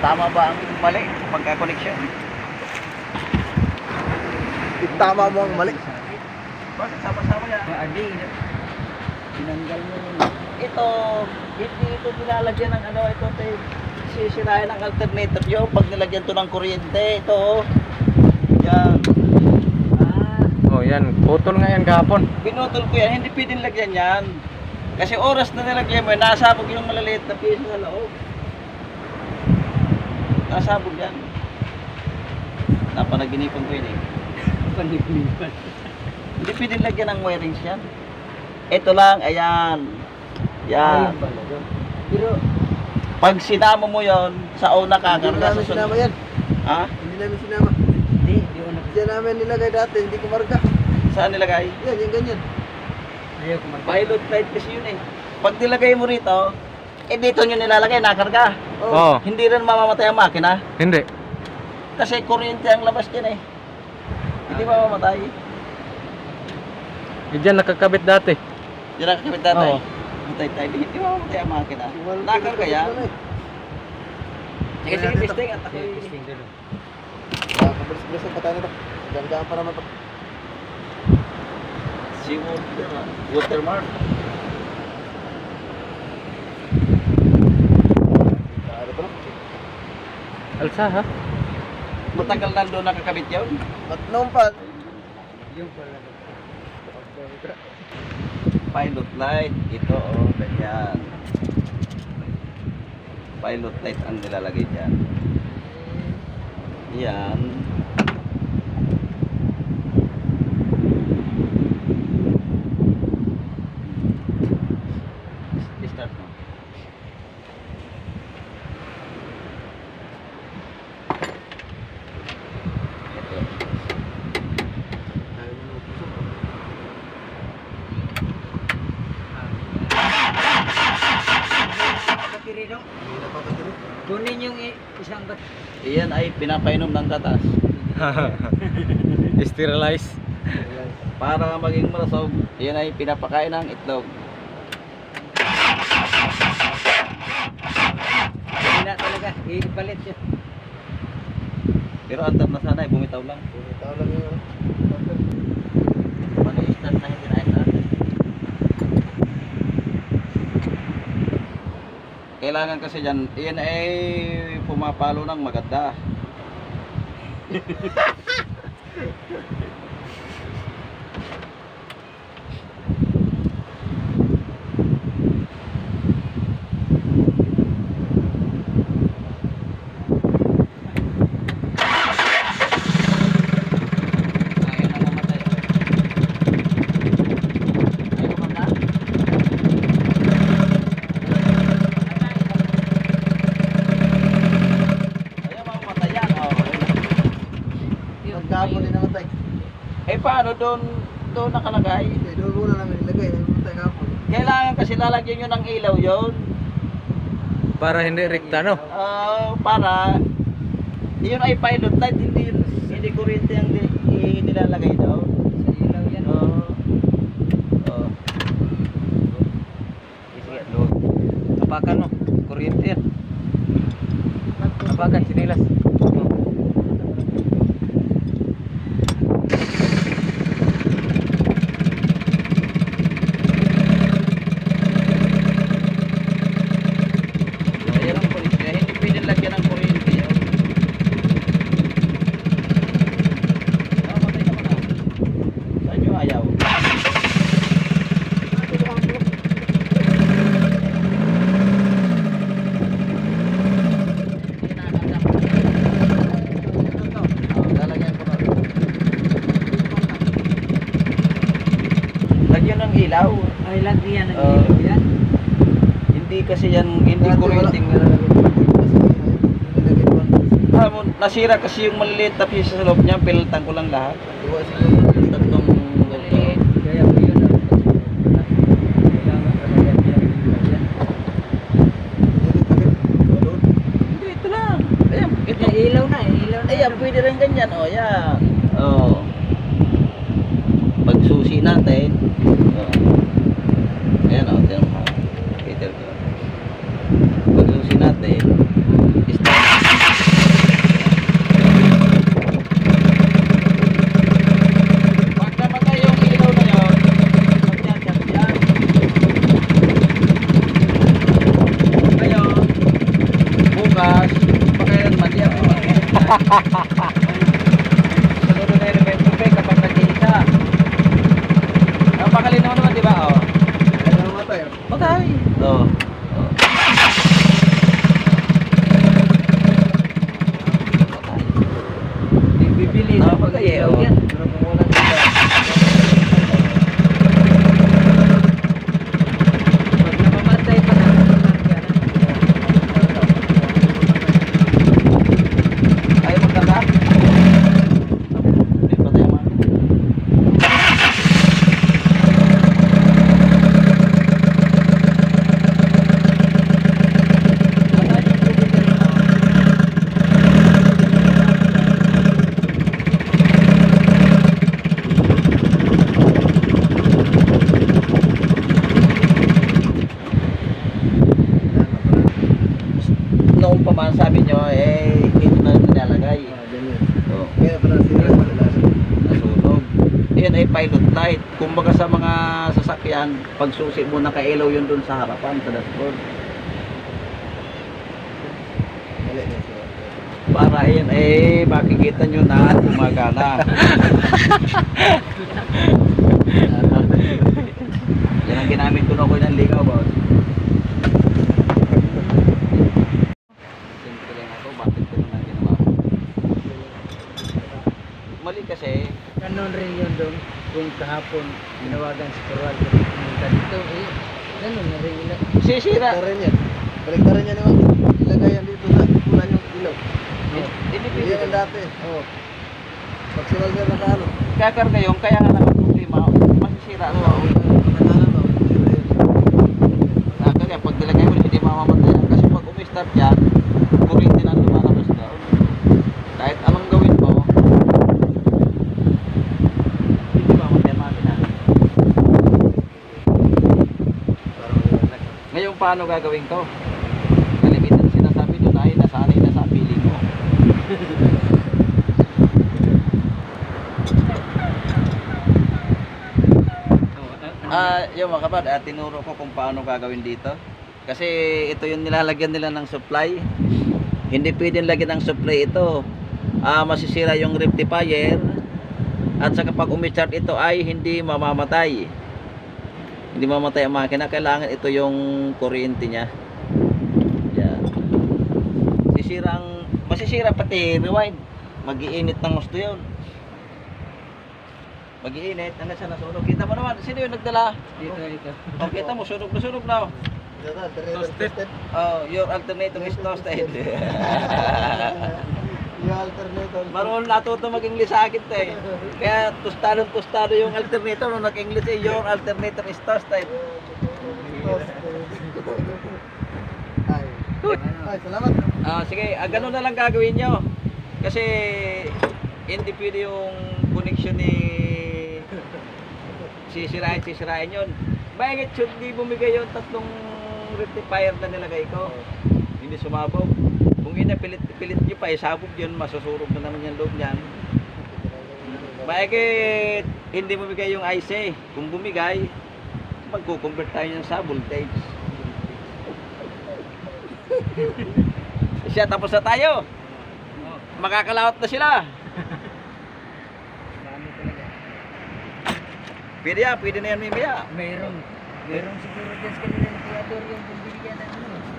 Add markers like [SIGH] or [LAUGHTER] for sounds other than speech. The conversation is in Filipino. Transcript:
Tama ba ang mali pagka-connection? Tama mo ang mali. Bakit sama-sama yan? Adi, tinanggal mo yun. Ito, hindi ito nilalagyan ng ano, ito ito sisirayan ng alternator yun pag nilagyan to ng kuryente. Ito, oh. yan. Ah, Oh, yan. Putol nga yan kahapon. Pinutol ko yan, hindi pwedeng lagyan yan. Kasi oras na nilagyan mo, nasabog yung malaliit na piso sa loob. Nasabog yan. Napanaginipan ko yun eh. panipulipan. Hindi pwedeng lagyan ng wirings yan. Ito lang, ayan. Yan. Pero, Pag sinama mo yon sa una Hindi kakarga namin sa sinama sunod. yan. Ha? Hindi namin sinama. hindi, hindi ko na. Diyan namin nilagay dati, hindi ko marga. Saan nilagay? Yan, yung ganyan. Ayaw ko mag- Pilot light kasi yun eh. Pag nilagay mo rito, eh dito nyo nilalagay, nakarga. Oh, Hindi rin mamamatay ang makina. hindi. Kasi kuryente ang labas dyan eh. Hindi mamamatay. Diyan nakakabit dati. Diyan nakakabit tatay. Oo. Matay tayo. Hindi mamamatay ang makina. Yan. Ano eh. Sige, sige, testing at ako. Testing doon. Ah, kabalis-balis ang patay nito. Gandaan pa naman to. Si water, ah. watermark. Ano pa lang? Alsa ha? Matagal na doon nakakabit yun. At noon pa, Yung pala. Pilot light. Ito oh, ganyan. Pilot light ang nilalagay dyan. Yan. Start mo. Ito. ayaw mo nung puso. Kapatirido, Hindi na papatiri. Kunin yung isang bat. Iyan ay pinapainom ng gatas [LAUGHS] Sterilize. Para maging malasog. Iyan ay pinapakain ng itlog. Hindi na talaga, ipalit siya. Pero antar na sana ay bumitaw lang. Bumitaw lang yung ano. Mag-i-start na hindi na start. Kailangan kasi dyan, iyan ay pumapalo ng maganda. [LAUGHS] Ayaw na mamatay. Ayaw mamatay. Ayaw mamatay yan. Oh, okay na. Magkapon din naman tayo. Eh paano doon doon nakalagay? Eh, doon muna namin kapon. Kailangan kasi lalagyan nyo ng ilaw yon Para hindi rekta, no? Ah, para yun ay pilot light, hindi yun, hindi kuryente ang nilalagay daw. Sa ilaw yan. Oo. Oo. Sige, load. Tapakan mo. Kuryente yan. Tapakan, sinilas. Oh. Ayan ang kuryente. Hindi pwede lagyan ng kuryente yun. Ah, patay na muna. Saan yung ayaw? Oh, lalagyan ko na. Lagyan ng ilaw. Ay, lagyan ng Oo. ilaw yan. Hindi kasi yan, hindi Dati kuryente wala. nilalagay. Nilagay ko lang. Ah, mo- nasira kasi yung maliliit na piso sa loob niya, piltan ko lang lahat. Iwa siguro. Tatlong Maliit. Kaya po yun. ah. Yan. Yan. Hindi, ito lang. Ayan, ito. Ilaw na eh. Ilaw na. Ayan, pwede rin ganyan. O, yan. O. Pagsusi natin. O. Ayan, o. Ayan, o. Peter ko. Pagsusi natin. Start. Sunod na elemento pa kapag nag-iisa. Ang pakalinaw naman, di ba? Oh. Ano nga tayo? Matay. Oo. Bibili Ah, na patay eh, oh. yan. Pero kung wala sila, pag namamatay pa na, mamarga na. Ayaw magkaka? Hindi pa tayo mga. Noong pa man sabi nyo, eh, ito na nilalagay. Ah, ganyan. Oo. Kaya pala sila kadalasan. nasunog. Yan ay pilot light. Kumbaga sa mga sasakyan, pagsusi mo nakailaw yun dun sa harapan, sa dashboard. Para yan eh, makikita nyo na gumagana. [LAUGHS] yan ang ginamit ko na ko ng ligaw, boss. Simple lang ako, bakit ko na ginawa? Mali kasi, Ganon rin yun doon. Kung kahapon, tinawagan si Coral dito, eh, ganon na rin yun. sisira. Baliktarin yan. Baliktarin yan naman. Ilagay yan dito na pula yung ilaw. Hindi yan dati. Oo. Pag sila sila nakaano. Kakarga yung kaya nga naman problema, masisira Ano ano. Ah, kaya pag nilagay mo hindi mamamatay. Kasi pag umi-start yan, kurinti na lumalabas doon. Kahit anong gawin mo, hindi mamatay ang makina. Parang liwanag. Ngayon paano gagawin to? Kalimitan sinasabi doon ay nasanay na sa piling mo. [LAUGHS] Ah, yung mga kapad, ah, tinuro ko kung paano gagawin dito. Kasi ito yung nilalagyan nila ng supply. Hindi pwedeng lagyan ng supply ito. Ah, masisira yung rectifier. At sa kapag umi-start ito ay hindi mamamatay. Hindi mamatay ang makina. Kailangan ito yung kuryente niya. Yan. Sisira ang, masisira pati rewind. Mag-iinit ng gusto yun. Mag-iinit. Hanggang sa nasunog. Kita mo naman. Sino yung nagdala? Dito, ito. Oh, kita mo, sunog na sunog na. oh. Toasted. Oh, your alternator is toasted. [LAUGHS] Marunong natuto mag-English sa akin eh. Kaya tostado tostado yung alternator nung nag-English eh, your alternator is toasted. Toasted. Ay. Ay, salamat. Ah, sige, ah, ganun na lang gagawin nyo. Kasi hindi pwede yung connection ni sisirain, sisirain yun. Bakit should di bumigay yung tatlong rectifier na nilagay ko? Hindi sumabog. Kung inapilit pilit nyo pa, isabog yun, masusurog na naman yung loob niyan. Bakit hindi bumigay yung IC? Kung bumigay, magko-convert tayo yan sa voltage. Siya, tapos na tayo. Makakalawat na sila. Pwede yan, pwede na yan mamaya. Mayroon. Mayroon siguro sa kanila ni Teodoro yung bumili yan ng ano.